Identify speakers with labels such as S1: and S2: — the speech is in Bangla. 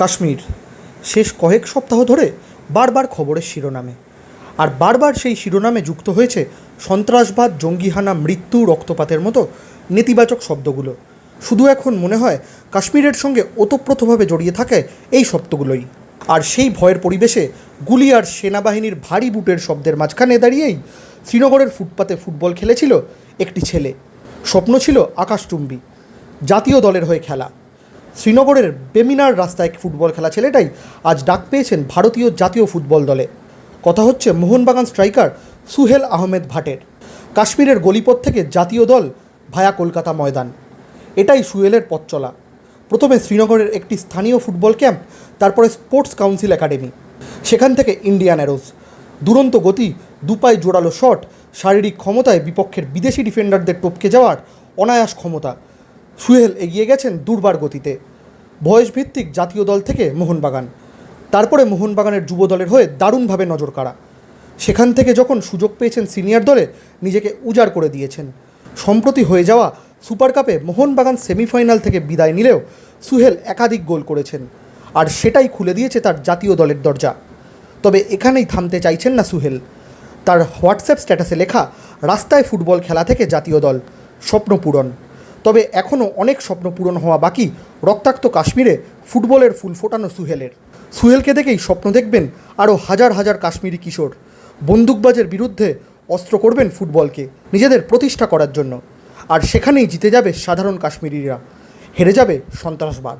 S1: কাশ্মীর। শেষ কয়েক সপ্তাহ ধরে বারবার খবরের শিরোনামে। আর বারবার সেই শিরোনামে যুক্ত হয়েছে সন্ত্রাসবাদ, জঙ্গিহানা, মৃত্যু, রক্তপাতের মতো নেতিবাচক শব্দগুলো। শুধু এখন মনে হয় কাশ্মীরের সঙ্গে ওতপ্রোতভাবে জড়িয়ে থাকে এই শব্দগুলোই। আর সেই ভয়ের পরিবেশে গুলি আর সেনাবাহিনীর ভারী বুটের শব্দের মাঝখানে দাঁড়িয়েই শ্রীনগরের ফুটপাতে ফুটবল খেলেছিল একটি ছেলে। স্বপ্ন ছিল আকাশচুম্বী, জাতীয় দলের হয়ে খেলা। শ্রীনগরের বেমিনার রাস্তায় ফুটবল খেলা ছেলেটাই আজ ডাক পেয়েছেন ভারতীয় জাতীয় ফুটবল দলে। কথা হচ্ছে, মোহনবাগান স্ট্রাইকার সুহেল আহমেদ ভাটের। কাশ্মীরের গলিপথ থেকে জাতীয় দল ভায়া কলকাতা ময়দান। এটাই সুহেলের পথ চলা। প্রথমে শ্রীনগরের একটি স্থানীয় ফুটবল ক্যাম্প, তারপরে স্পোর্টস কাউন্সিল একাডেমি। সেখান থেকে ইন্ডিয়ান অ্যারোজ দুরন্ত গতি, দুপায় জোরালো শট, শারীরিক ক্ষমতায় বিপক্ষের বিদেশি ডিফেন্ডারদের টপকে যাওয়ার অনায়াস ক্ষমতা। সুহেল এগিয়ে গেছেন দুর্বার গতিতে। বয়সভিত্তিক জাতীয় দল থেকে মোহনবাগান। তারপরে মোহনবাগানের যুব দলের হয়ে দারুণভাবে নজর কাড়া সেখান থেকে যখন সুযোগ পেয়েছেন সিনিয়র দলে, নিজেকে উজাড় করে দিয়েছেন। সম্প্রতি হয়ে যাওয়া সুপার কাপে মোহনবাগান সেমিফাইনাল থেকে বিদায় নিলেও সুহেল একাধিক গোল করেছেন। আর সেটাই খুলে দিয়েছে তার জাতীয় দলের দরজা। তবে এখানেই থামতে চাইছেন না সুহেল। তার হোয়াটসঅ্যাপ স্ট্যাটাসে লেখা, রাস্তায় ফুটবল খেলা থেকে জাতীয় দল, স্বপ্ন পূরণ। তবে এখনও অনেক স্বপ্ন পূরণ হওয়া বাকি। রক্তাক্ত কাশ্মীরে ফুটবলের ফুল ফোটানো সুহেলের। সুহেলকে দেখেই স্বপ্ন দেখবেন আরও হাজার হাজার কাশ্মীরি কিশোর। বন্দুকবাজের বিরুদ্ধে অস্ত্র করবেন ফুটবলকে, নিজেদের প্রতিষ্ঠা করার জন্য। আর সেখানেই জিতে যাবে সাধারণ কাশ্মীরিরা। হেরে যাবে সন্ত্রাসবাদ।